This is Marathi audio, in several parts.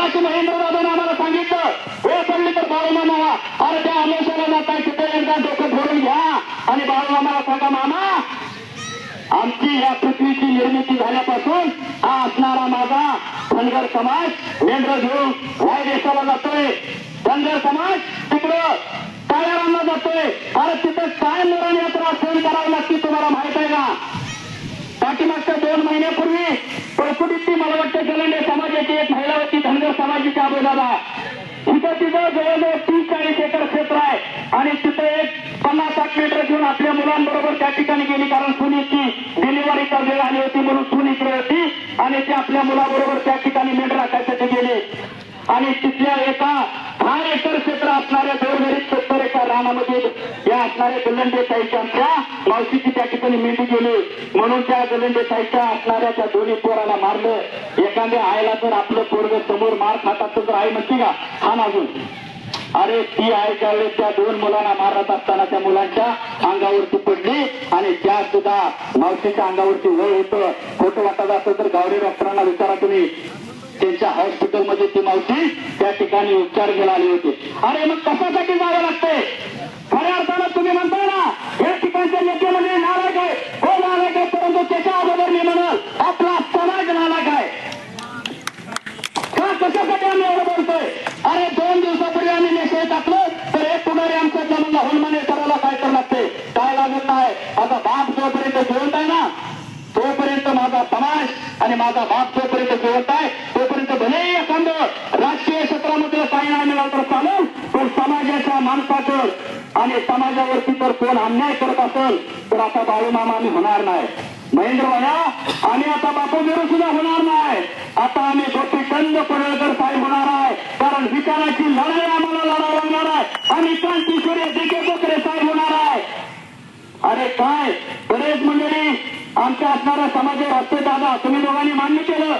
सांगितलं वेळ पडली तर बाळूमामा अरे त्या अमेशाला जाताय तिथे एकदा डोकं फोडून घ्या आणि बाळूमामाला सांगा मामा आमची या पृथ्वीची निर्मिती झाल्यापासून हा असणारा माझा धनगर समाज मेंढर घेऊन वाय देशाला जातोय. धनगर समाज तिकडं टाळ्यारांना जातोय. अरे तिथं काय मरण यात्रा सहन करावी लागते तुम्हाला माहीत आहे का? परकुटीतली मला वाटतं गलंडे समाजाची एक महिला होती धनगर समाजाची आबोदादा तिथं तिथं जवळजवळ तीस चाळीस एकर क्षेत्र आहे. आणि तिथं एक पन्नास साठ मीटर घेऊन आपल्या मुलांबरोबर त्या ठिकाणी गेली कारण सुनीची डिलिव्हरी वेळ आली होती म्हणून सून इकडे होती. आणि ते आपल्या मुलाबरोबर त्या ठिकाणी मेंढ राखायसाठी गेले. आणि तिथल्या एका दहा एकर असणाऱ्या गलंडे ताईच्या त्या मावशीची त्या ठिकाणी मेंढी गेली. म्हणून त्या गलंडे ताईच्या असणाऱ्या त्या दोन्ही पोराला मारलं. एखाद्या आईला जर आपलं पोरग समोर मार खातात तर आई म्हणते का हा अजून. अरे ती आई ज्यावेळेस त्या दोन मुलांना मारत असताना त्या मुलांच्या अंगावरती पडली आणि त्या सुद्धा मावशीच्या अंगावरती वय होतं. खोटं वाटत असतं तर गावडे डॉक्टरांना विचारा तुम्ही. त्यांच्या हॉस्पिटलमध्ये ती मावशी त्या ठिकाणी उपचार घ्यायला आली होती. अरे मग कशासाठी जावं लागतंय? मी अर्थानं ना या ठिकाणच्या नेते म्हणजे नालायक आहे. हो नालायक आहे परंतु त्याच्या अगोदर मी म्हणाल आपला समाज नालायक आहे. का कशासाठी आम्ही एवढं बोलतोय? अरे दोन दिवसापूर्वी आम्ही मेसेज टाकलं तर एक पुढारी आमच्या जमाला हुलमाने करायला काय तर लागते. काय लागत नाही. आता बाप जोपर्यंत जिवंत आहे ना तोपर्यंत माझा समाज आणि माझा बाप जोपर्यंत जिवंत आहे तोपर्यंत भले एखादं राजकीय क्षेत्रामध्ये काही नाही मिळालं तर चालेल पण समाजाच्या माणसाचं आणि समाजावरती जर कोण अन्याय करत असेल तर आता बाळूमामा आम्ही होणार नाही. महेंद्र भया आम्ही आता बापूगिरी सुद्धा होणार नाही. आता आम्ही गोपीचंद पडळकर साहेब होणार आहे. कारण विचाराची लढाई आम्हाला लढावं लागणार आहे. आम्ही क्रांतीश्वरी दिगे बोकरे साहेब होणार आहे. अरे काय? बरेच मंडळी आमच्या असणाऱ्या समाजावर असते दादा तुम्ही दोघांनी मान्य केलं.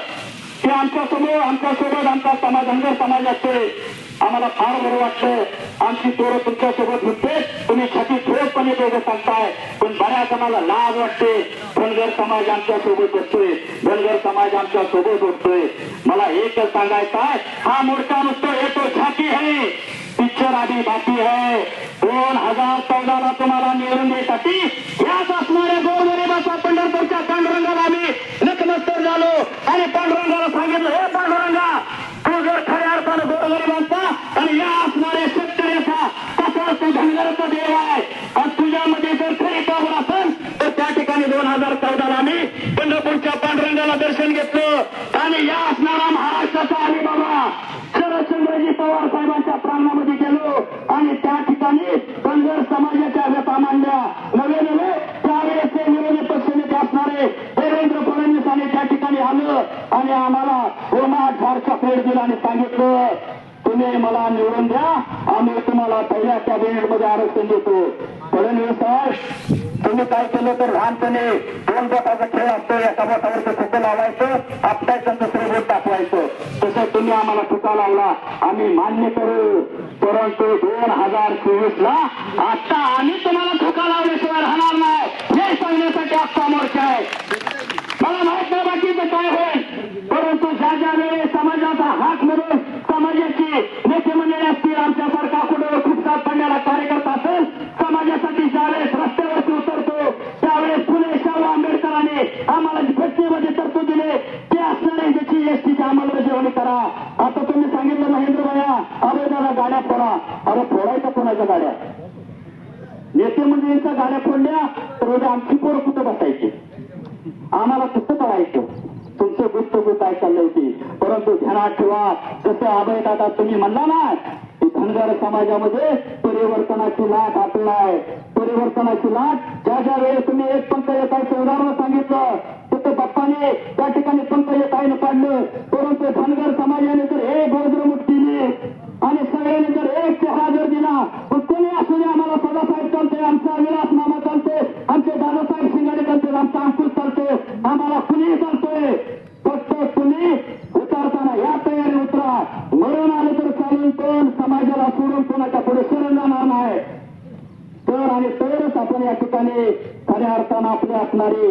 की आमच्यासमोर आमच्यासोबत आमचा समाज धनगर समाज असते आम्हाला फार बरं वाटतं आमची पोरं तुमच्यासोबत होते. तुम्ही छाती ठोकपणे दोघं सांगताय. पण बऱ्याच आम्हाला लाज वाटते. धनगर समाज आमच्यासोबत असतोय धनगर समाज आमच्यासोबत होतोय. मला एकच सांगायचं हा मोर्चा नुसतो येतो छाती आहे. पिक्चर आधी बाकी आहे. दोन हजार चौदाला तुम्हाला निवडून देण्यासाठी याच असणाऱ्या गोरगरीबाचा पंढरपूर पांडुरंगाला आम्ही नतमस्तक झालो आणि पांडुरंगाला सांगितलं हे पांडुरंगा तू जर खऱ्या अर्थानं गोरगरिबांचा आणि या असणाऱ्या शेतकऱ्याचा कसा तू धनगराचा देव आहे. आणि तुझ्यामध्ये जर खरी पावर असेल तर त्या ठिकाणी दोन हजार चौदाला आम्ही पंढरपूरच्या पांडुरंगाला दर्शन घेतलं. आणि या असणारा महाराष्ट्राचा अलिबाबा शरदचंद्रजी पवार साहेबांच्या प्रांगणामध्ये गेलो. आणि त्या ठिकाणी धनगर समाजाच्या व्यथा मांडल्या. नवे नवे त्यावेळेस विरोधी पक्षनेते असणारे देवेंद्र फडणवीस आणि त्या ठिकाणी आलं. आणि आम्हाला होमा झारचा पेड दिला आणि सांगितलं. तुम्ही मला निवडून द्या. आम्ही तुम्हाला पहिल्या कॅबिनेटमध्ये आरक्षण देतो. फडणवीस साहेब तुम्ही काय केलं तर लहानपणे दोन बोटाचा खेळ असतो एका बोटावरचं ठुकं लावायचं आपटायचं दुसरं बोट टाकवायचं तसं तुम्ही आम्हाला ठुका लावला. आम्ही मान्य करू. परंतु दोन हजार चोवीस ला आता आम्ही तुम्हाला ठुका लावल्याशिवाय राहणार नाही हे सांगण्यासाठी आजचा मोर्चा आहे मला माहीत नाही बाकीचं काय होईल परंतु ज्या ज्या वेळेस समाजाचा हात म्हणून समाजाची नेते मंडळी असतील आमच्यासारखा कुठं खूप साथ पडलेला कार्यकर्ता असेल समाजासाठी ज्यावेळेस रस्त्यावरती उतरतो त्यावेळेस फुले शाहू आंबेडकरांनी आम्हाला जी घटनेमध्ये तरतूद दिले ते असणारे ज्याची एसटीची अंमलबजावणी करा. आता तुम्ही सांगितलं महेंद्र भया अरे दादा गाड्या फोडा. अरे फोडायच्या कोणाच्या गाड्या? नेते म्हणजे यांच्या गाड्या फोडल्या तर उद्या आमची पोरं कुठं बसायची? आम्हाला कुठं करायचं? तुमचं गुप्त गुप्त काय चाललंय होती परंतु ध्यानात ठेवा जसं अभय दादा तुम्ही म्हणला ना की धनगर समाजामध्ये परिवर्तनाची लाट आपल्याला आहे परिवर्तनाची लाट ज्या ज्या वेळेस तुम्ही एक पंथ येतायचं उदाहरण सांगितलं. तिथं बाप्पाने त्या ठिकाणी पंत येत आहे पाडलं परंतु धनगर समाजाने तर एक गोजरमुठ केली. आणि सगळ्यांनी तर एक चहा जर दिला. पण कोणी असू दे आम्हाला सदासाहेब चालते आमचा विलास मामा चालते आमचे दादासाहेब शिंगाडे चालते आमचा अंकुश चालते आम्हाला कुणी चालतोय. फक्त कुणी उतरताना या तयारी उतरा. मरण आलं तर चालून पण समाजाला सोडून कोणाच्या पुढे शरण जाणार नाही. तर आणि तरच आपण या ठिकाणी खऱ्या अर्थानं आपली असणारी